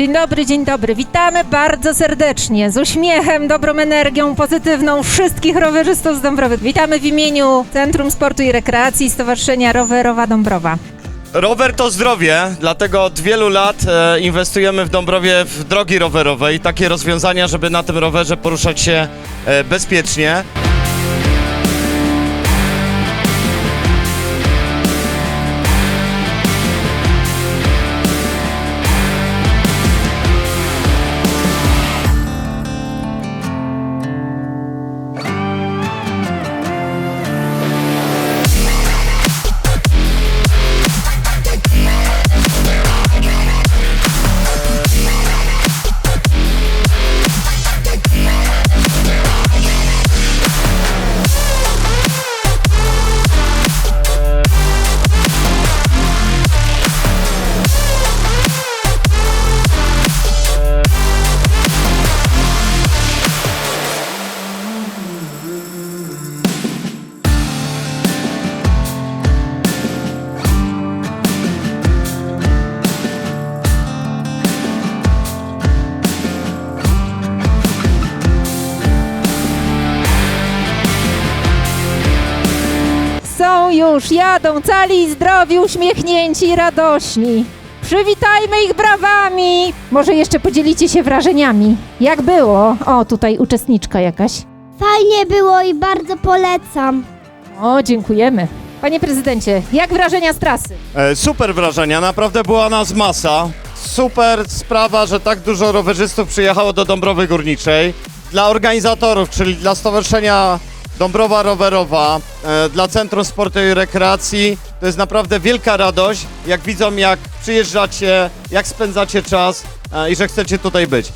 Dzień dobry, dzień dobry. Witamy bardzo serdecznie, z uśmiechem, dobrą energią pozytywną wszystkich rowerzystów z Dąbrowy. Witamy w imieniu Centrum Sportu i Rekreacji Stowarzyszenia Rowerowa Dąbrowa. Rower to zdrowie, dlatego od wielu lat e, inwestujemy w Dąbrowie w drogi rowerowe i takie rozwiązania, żeby na tym rowerze poruszać się e, bezpiecznie. Są już, jadą cali, zdrowi, uśmiechnięci, radośni. Przywitajmy ich brawami! Może jeszcze podzielicie się wrażeniami. Jak było? O, tutaj uczestniczka jakaś. Fajnie było i bardzo polecam. O, dziękujemy. Panie prezydencie, jak wrażenia z trasy? E, super wrażenia, naprawdę była nas masa. Super sprawa, że tak dużo rowerzystów przyjechało do Dąbrowy Górniczej. Dla organizatorów, czyli dla Stowarzyszenia Dąbrowa Rowerowa, e, dla Centrum Sportu i Rekreacji, to jest naprawdę wielka radość, jak widzą, jak przyjeżdżacie, jak spędzacie czas e, i że chcecie tutaj być.